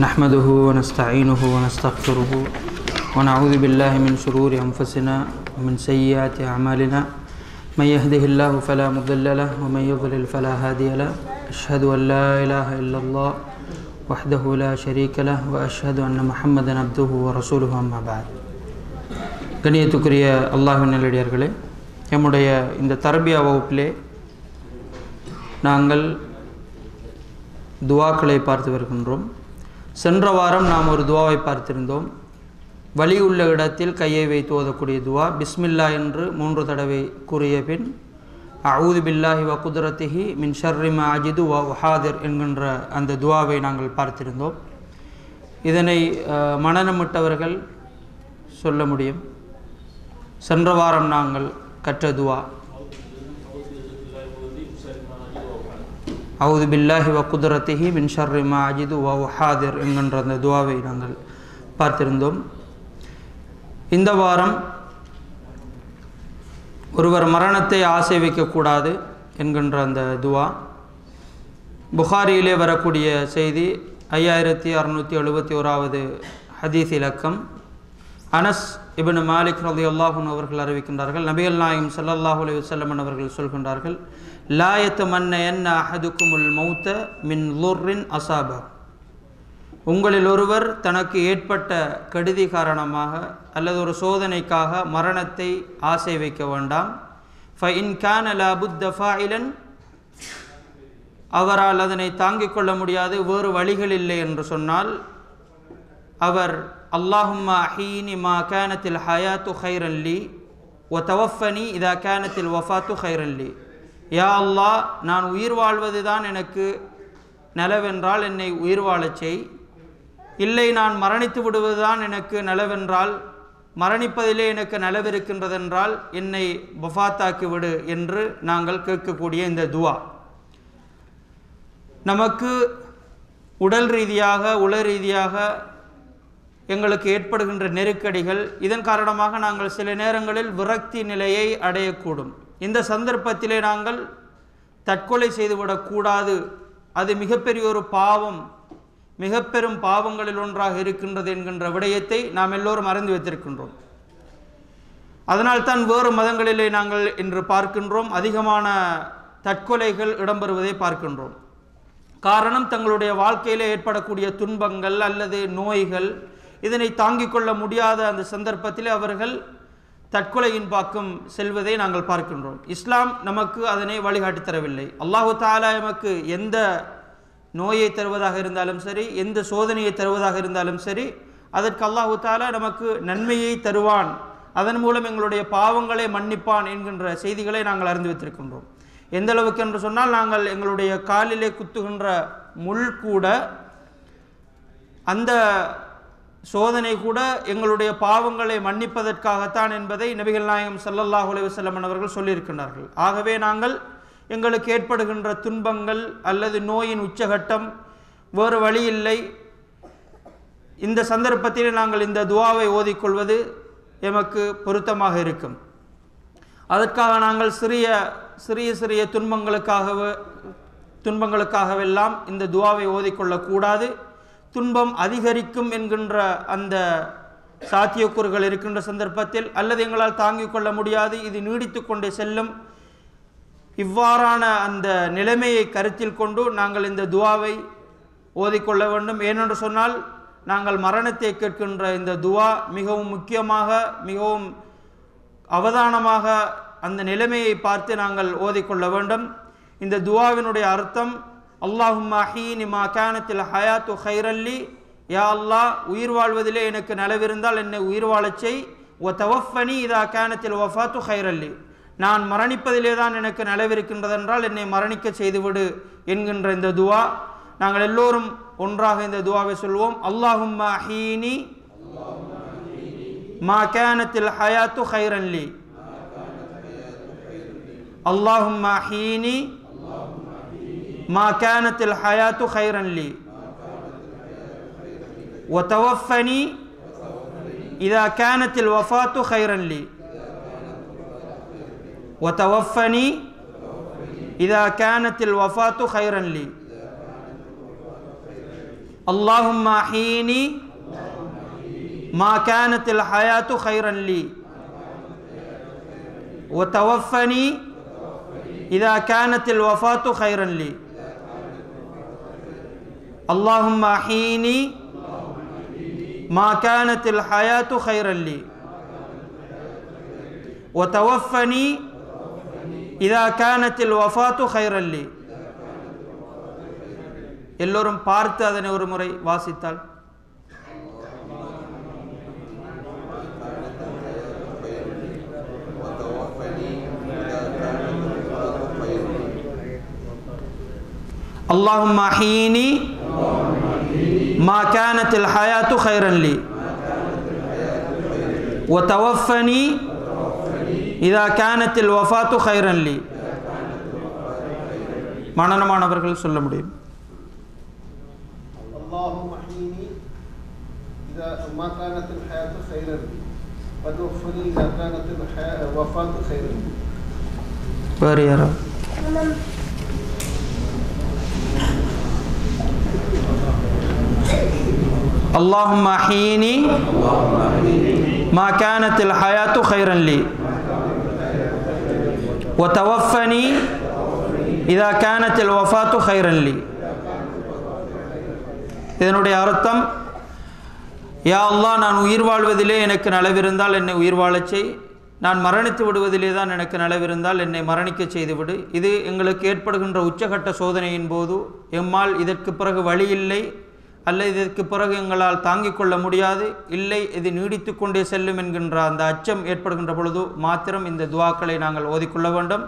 نحمده ونستعينه ونستغفره ونعوذ بالله من شرور أنفسنا ومن سيئات أعمالنا من يهده الله فلا مضل له ومن يضلل فلا هادي له أشهد أن لا إله إلا الله وحده لا شريك له وأشهد أن محمدا عبده ورسوله أما بعد கணியத்துக்குரிய அல்லாஹு நல்லடியார்களே எம்முடைய இந்த தரபியா வகுப்பிலே நாங்கள் துவாக்களை பார்த்து வருகின்றோம் சென்ற வாரம் நாம் ஒரு துவாவை பார்த்திருந்தோம். வலி உள்ள இடத்தில் கையை வைத்து ஓதக்கூடிய துவா. பிஸ்மில்லா என்று மூன்று தடவை கூறிய பின் அவுது பில்லாஹி வ குதிரத்திஹி மின் ஷர்ரிம அஜிது வ வஹாதிர் என்கின்ற அந்த துவாவை நாங்கள் பார்த்திருந்தோம். இதனை மனநமிட்டவர்கள் சொல்ல முடியும். சென்ற வாரம் நாங்கள் கற்ற துவா. அவுது பில்லாஹி வ குதிரத்திஹி மின் ஷர்ரி மா அஜிது வ ஹாதிர் என்கின்ற அந்த துவாவை நாங்கள் பார்த்திருந்தோம். இந்த வாரம் ஒருவர் மரணத்தை ஆசை வைக்கக்கூடாது என்கின்ற அந்த துவா. புகாரியிலே வரக்கூடிய செய்தி ஐயாயிரத்தி அறுநூற்றி எழுபத்தி ஓராவது ஹதீஸ் இலக்கம். அனஸ் இபின் மாலிக் ரலியல்லாஹு அவர்கள் அறிவிக்கின்றார்கள் நபிகள் நாயகம் ஸல்லல்லாஹு அலி வஸல்லம் அவர்கள் சொல்கின்றார்கள் லாயத்து மன்ன என்ன அஹதுக்குமுல் மௌத்த மின் லுர்ரின் அசாபா உங்களில் ஒருவர் தனக்கு ஏற்பட்ட கெடுதி காரணமாக அல்லது ஒரு சோதனைக்காக மரணத்தை ஆசை வைக்க வேண்டாம். ஃப இன் லாபுத்த ஃபாயிலன் அவரால் அதனை தாங்கிக் கொள்ள முடியாது வேறு வழிகள் இல்லை என்று சொன்னால் அவர் அல்லாஹும்மா ஹீனி மா கேனத்தில் ஹயாத்து ஹைரன்லி ஒ தவஃபனி இதா கேனத்தில் வஃபாத்து ஹைரன்லி யா அல்லா நான் உயிர் வாழ்வது தான் எனக்கு நலவென்றால் என்னை உயிர் வாழச் செய். இல்லை நான் மரணித்து விடுவதுதான் எனக்கு நலவென்றால் மரணிப்பதிலே எனக்கு நலவிருக்கின்றதென்றால் என்னை வஃபாத்தாக்கி விடு என்று நாங்கள் கேட்கக்கூடிய இந்த துவா. நமக்கு உடல் ரீதியாக உள ரீதியாக எங்களுக்கு ஏற்படுகின்ற நெருக்கடிகள் இதன் காரணமாக நாங்கள் சில நேரங்களில் விரக்தி நிலையை அடையக்கூடும். இந்த சந்தர்ப்பத்திலே நாங்கள் தற்கொலை செய்துவிடக்கூடாது. அது மிகப்பெரிய ஒரு பாவம். மிக பெரும் பாவங்களில் ஒன்றாக இருக்கின்றது என்கின்ற விடயத்தை நாம் எல்லோரும் அறிந்து வைத்திருக்கின்றோம். அதனால்தான் வேறு மதங்களிலே நாங்கள் இன்று பார்க்கின்றோம். அதிகமான தற்கொலைகள் இடம்பெறுவதை பார்க்கின்றோம். காரணம் தங்களுடைய வாழ்க்கையிலே ஏற்படக்கூடிய துன்பங்கள் அல்லது நோய்கள் இதனை தாங்கிக் கொள்ள முடியாத அந்த சந்தர்ப்பத்தில் அவர்கள் தற்கொலையின் பாக்கம் செல்வதை நாங்கள் பார்க்கின்றோம். இஸ்லாம் நமக்கு அதனை வழிகாட்டி தரவில்லை. அல்லாஹு தாலா எமக்கு எந்த நோயை தருவதாக இருந்தாலும் சரி எந்த சோதனையை தருவதாக இருந்தாலும் சரி அதற்கு அல்லாஹு தாலா நமக்கு நன்மையை தருவான். அதன் மூலம் எங்களுடைய பாவங்களை மன்னிப்பான் என்கின்ற செய்திகளை நாங்கள் அறிந்து வைத்திருக்கின்றோம். எந்த அளவுக்கு என்று சொன்னால் நாங்கள் எங்களுடைய காலிலே குத்துகின்ற முள் கூட அந்த சோதனை கூட எங்களுடைய பாவங்களை மன்னிப்பதற்காகத்தான் என்பதை நபிகள் நாயகம் சல்லல்லாஹ் அலைஹி அவர்கள் சொல்லியிருக்கின்றார்கள். ஆகவே நாங்கள் எங்களுக்கு ஏற்படுகின்ற துன்பங்கள் அல்லது நோயின் உச்சகட்டம் வேறு வழி இல்லை. இந்த சந்தர்ப்பத்தில் நாங்கள் இந்த துவாவை ஓதிக்கொள்வது எமக்கு பொருத்தமாக இருக்கும். அதற்காக நாங்கள் சிறிய சிறிய சிறிய துன்பங்களுக்காக துன்பங்களுக்காகவெல்லாம் இந்த துவாவை ஓதிக்கொள்ளக்கூடாது. துன்பம் அதிகரிக்கும் என்கின்ற அந்த சாத்தியக்கூறுகள் இருக்கின்ற சந்தர்ப்பத்தில் அல்லது எங்களால் தாங்கிக் கொள்ள முடியாது இது நீடித்து கொண்டே செல்லும். இவ்வாறான அந்த நிலைமையை கருத்தில் கொண்டு நாங்கள் இந்த துவாவை ஓதிக்கொள்ள வேண்டும். ஏனென்று சொன்னால் நாங்கள் மரணத்தை கேட்கின்ற இந்த துவா மிகவும் முக்கியமாக மிகவும் அவதானமாக அந்த நிலைமையை பார்த்து நாங்கள் ஓதிக்கொள்ள வேண்டும். இந்த துவாவினுடைய அர்த்தம் அல்லாஹும் அஹீனி மா கேனத்தில் ஹயாத்து ஹைரல்லி யா அல்லா உயிர் வாழ்வதிலே எனக்கு நலவிருந்தால் என்னை உயிர் வாழச் ஒ தவஃபனி இதா கேனத்தில் வஃபாத்து ஹைரல்லி நான் மரணிப்பதிலே தான் எனக்கு நலவிருக்கின்றதென்றால் என்னை மரணிக்க செய்துவிடு என்கின்ற இந்த துவா. நாங்கள் எல்லோரும் ஒன்றாக இந்த துவாவை சொல்வோம். அல்லாஹும் அஹீனி மா கேனத்தில் ஹயாத்து ஹைரன்லி அல்லாஹும் அஹீனி ما كانت الحياة خيرا لي. وتوفني إذا كانت الوفاة خيرا لي. وتوفني إذا كانت الوفاة خيرا لي. اللهم أحيني ما كانت الحياة خيرا لي. وتوفني إذا كانت الوفاة خيرا لي. اللهم أحيني ما كانت الحياة خيرا لي وتوفني إذا كانت الوفاة خيرا لي எல்லோரும் பார்த்து அதனை ஒரு முறை வாசித்தால் اللهم أحيني ما كانت الحياة خيرا لي وتوفني إذا كانت الوفاة خيرا لي மனநமானவர்கள் சொல்ல முடியும் اللهم احيني إذا ما كانت الحياة خيرا لي وتوفني إذا كانت الحياة الوفاة خيرا لي வேறு யாரோ اللهم أحيني ما كانت الحياة خيرا لي وتوفني إذا كانت الوفاة خيرا لي இதனுடைய அர்த்தம் யா அல்லாஹ் நான் உயிர் வாழ்வதிலே எனக்கு நலவிருந்தால் என்னை உயிர் வாழச் செய் நான் மரணித்து விடுவதிலே தான் எனக்கு நலவிருந்தால் என்னை மரணிக்கச் செய்துவிடு இது எங்களுக்கு ஏற்படுகின்ற உச்சகட்ட சோதனையின் போது எம்மால் இதற்கு பிறகு வழி இல்லை அல்ல இதற்கு பிறகு எங்களால் தாங்கிக் கொள்ள முடியாது. இல்லை இது நீடித்து கொண்டே செல்லும் என்கின்ற அந்த அச்சம் ஏற்படுகின்ற பொழுது மாத்திரம் இந்த துவாக்களை நாங்கள் ஓதிக்கொள்ள வேண்டும்.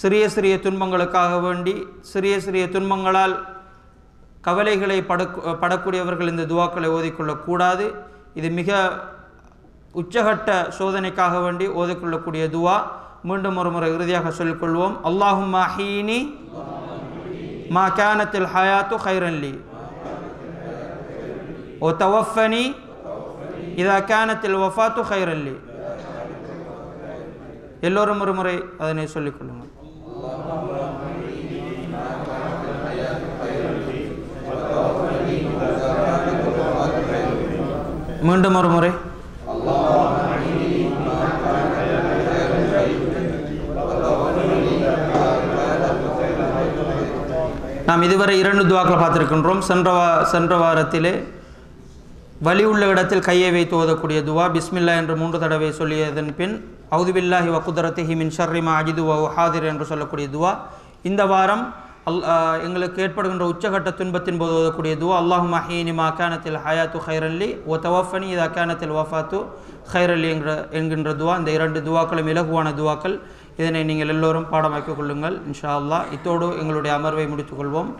சிறிய சிறிய துன்பங்களுக்காக வேண்டி சிறிய சிறிய துன்பங்களால் கவலைகளை படு படக்கூடியவர்கள் இந்த துவாக்களை ஓதிக்கொள்ளக்கூடாது. இது மிக உச்சகட்ட சோதனைக்காக வேண்டி ஓதிக்கொள்ளக்கூடிய துவா. மீண்டும் ஒரு முறை இறுதியாக சொல்லிக்கொள்வோம். அல்லாஹும் ஹீனி மா கேனத்தில் ஹயாத்து ஹைரன்லி ஓ தவஃபனி இதா கேனத்தில் ஒஃபாத்து ஹைரல்லி எல்லோரும் ஒரு முறை அதனை சொல்லிக்கொள்ளுங்கள் மீண்டும் ஒரு முறை. நாம் இதுவரை இரண்டு துவாக்களை பார்த்திருக்கின்றோம். சென்ற சென்ற வாரத்திலே வலி உள்ள இடத்தில் கையை வைத்து ஓதக்கூடிய துவா பிஸ்மில்லா என்று மூன்று தடவை சொல்லியதன் பின் அவுதுபில்லாஹி வக்குதரத்திஹி மின் ஷர்ரிமா அஜிது ஹாதிர் என்று சொல்லக்கூடிய துவா. இந்த வாரம் அல் எங்களுக்கு ஏற்படுகின்ற உச்சகட்ட துன்பத்தின் போது ஓதக்கூடிய துவா அல்லாஹு மஹீனி மா அக்கானத்தில் ஹயாத்து ஹைரல்லி ஓ தவஃபனி இது அக்கானத்தில் வஃபாத்து ஹைரல்லி என்ற என்கின்ற துவா. இந்த இரண்டு துவாக்களும் இலகுவான துவாக்கள். இதனை நீங்கள் எல்லோரும் பாடமாக்கிக் கொள்ளுங்கள். இன்ஷா அல்லாஹ். இத்தோடு எங்களுடைய அமர்வை முடித்துக்கொள்வோம்